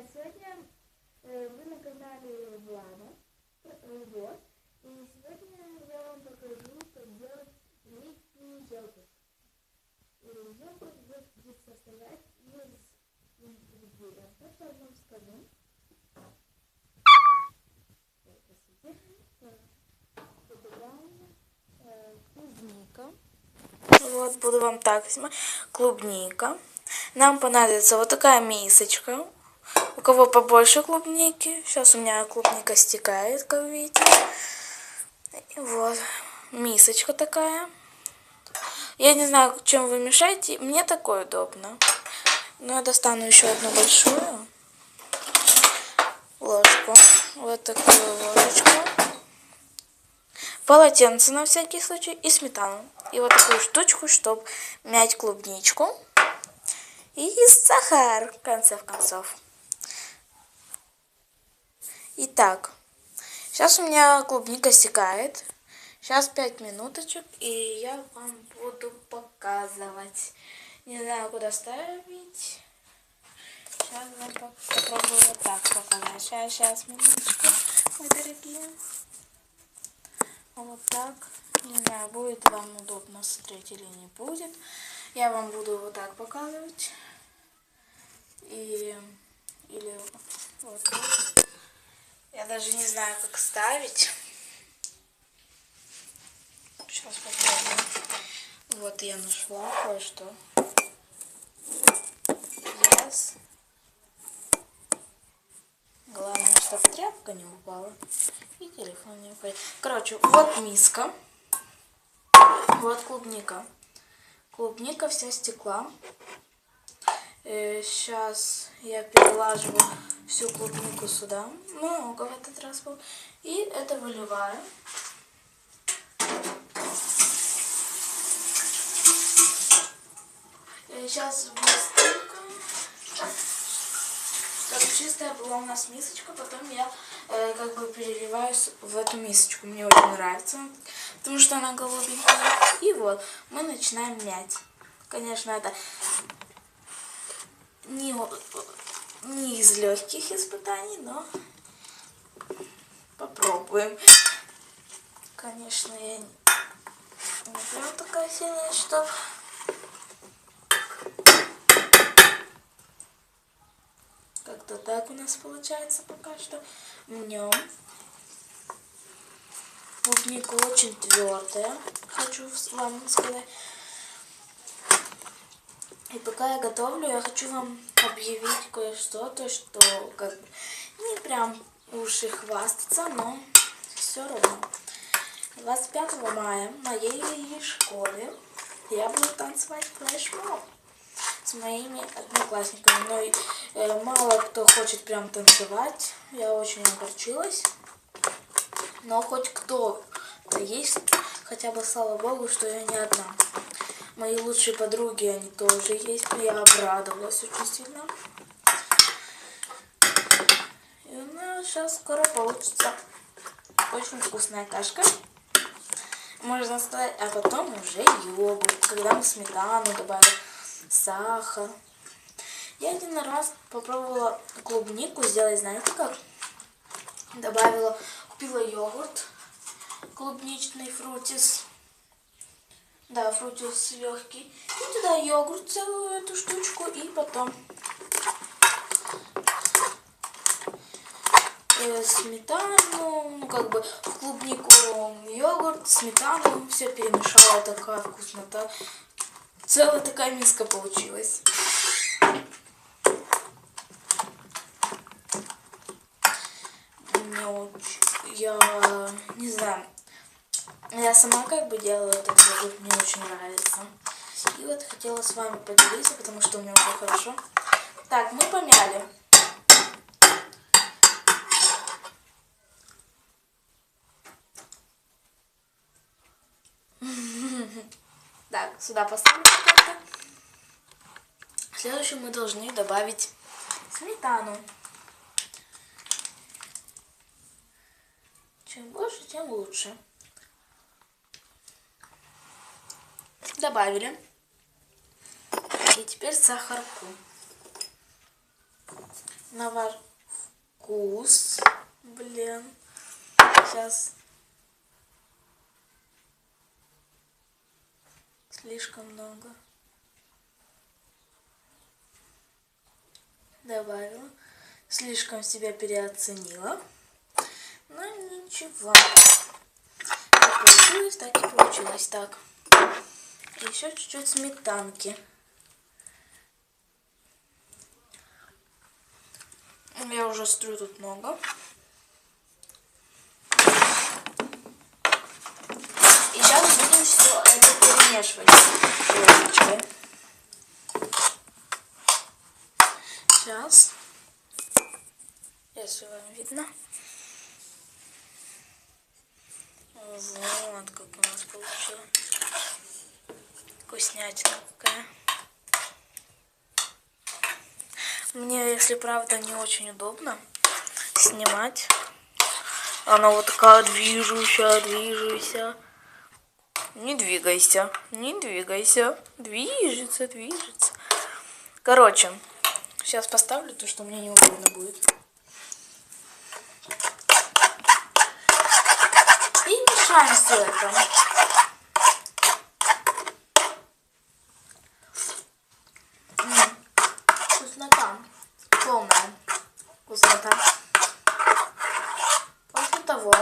привет! Сегодня э, вы на канале Влада. Э, вот. И сегодня я вам покажу, как делать липкий йогурт. Йогурт будет состоять из ингредиентов. Сейчас вам скажу. Э, клубника. Вот, буду вам так снимать. Клубника. Нам понадобится вот такая мисочка. У кого побольше клубники. Сейчас у меня клубника стекает, как видите. Вот. Мисочка такая. Я не знаю, чем вы мешаете. Мне такое удобно. Но я достану еще одну большую ложку. Вот такую ложечку. Полотенце на всякий случай и сметану. И вот такую штучку, чтобы мять клубничку. И сахар, в конце концов. Итак, сейчас у меня клубника стекает. Сейчас пять минуточек, и я вам буду показывать. Не знаю, куда ставить. Сейчас вам попробую вот так показать. Сейчас, сейчас, минуточку, мои дорогие. Вот так. Не знаю, будет вам удобно смотреть или не будет. Я вам буду вот так показывать. И или вот так. Я даже не знаю, как ставить. Сейчас попробуем. Вот я нашла кое-что. Yes. Главное, чтобы тряпка не упала. И телефон не упадет. Короче, вот миска. Вот клубника. Клубника вся стекла. Сейчас я перелаживаю всю клубнику сюда. Много в этот раз был. И это выливаю. Сейчас быстренько. Как чистая была у нас мисочка, потом я э, как бы переливаю в эту мисочку. Мне очень нравится, потому что она голубенькая. И вот, мы начинаем мять. Конечно, это не, не из легких испытаний, но попробуем. Конечно, я не, прям такая сильная, что... Как-то так у нас получается пока что. Мнем. Клубника очень твердая, хочу вам сказать. И пока я готовлю, я хочу вам объявить кое-что, то что как бы не прям уж и хвастаться, но все равно. 25 мая в моей школе я буду танцевать флешмоб с моими одноклассниками. Но э, мало кто хочет прям танцевать. Я очень огорчилась. Но хоть кто-то есть, хотя бы слава богу, что я не одна. Мои лучшие подруги, они тоже есть. Я обрадовалась очень сильно. И у нас сейчас скоро получится очень вкусная кашка. Можно сказать, а потом уже йогурт, когда мы сметану добавим, сахар. Я один раз попробовала клубнику сделать, знаете как? Добавила, купила йогурт клубничный фрутис да, фрутис легкий. И туда йогурт, целую эту штучку. И потом э, сметану, ну как бы в клубнику йогурт, сметану. Все перемешала, такая вкуснота. Целая такая миска получилась. Я не знаю, я сама как бы делала этот продукт, мне очень нравится. И вот хотела с вами поделиться, потому что у меня уже хорошо. Так, мы помяли. Так, сюда поставлю как-то. Следующим мы должны добавить сметану. Чем больше, тем лучше. Добавили. И теперь сахарку. на ваш вкус. Блин. Сейчас. Слишком много. Добавила. Слишком себя переоценила. Но ничего. Как получилось, так и получилось. Так. Еще чуть-чуть сметанки. Я уже стрю тут много. И сейчас будем все это перемешивать ложечкой. Сейчас. Если вам видно. Вот как у нас получилось. Вкуснятина какая. Мне, если правда, не очень удобно снимать. Она вот такая движущая, движущая. Не двигайся, не двигайся. Движется, движется. Короче, сейчас поставлю то, что мне неудобно будет. И мешаем все это. М, Вкуснота. Полная вкуснота. После того,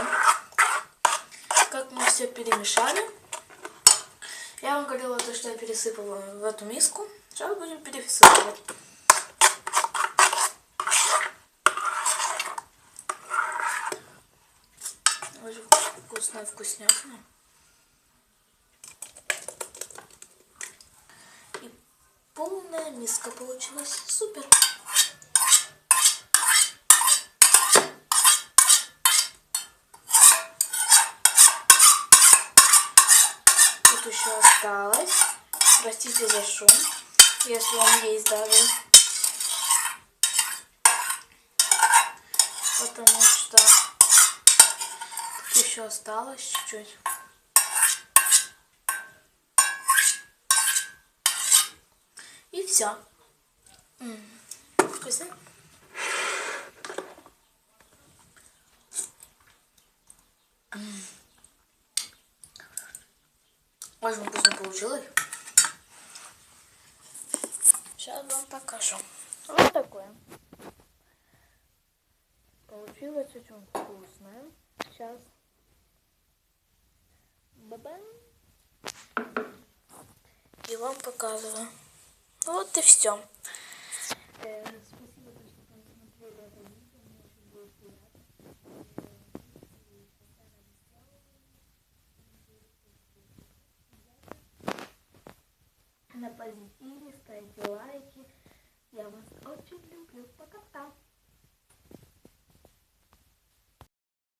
как мы все перемешали, я вам говорила то, что я пересыпала в эту миску. Сейчас будем пересыпать. Очень вкусная вкуснятина. И полная миска получилась. Супер. Тут еще осталось. Простите за шум, если он есть даже. Потому что тут еще осталось чуть-чуть. И все. Вкусно? М. Очень вкусно получилось. Сейчас вам покажу. Вот такое. Получилось очень вкусное. Сейчас. Бабам. И вам показываю. Вот и все.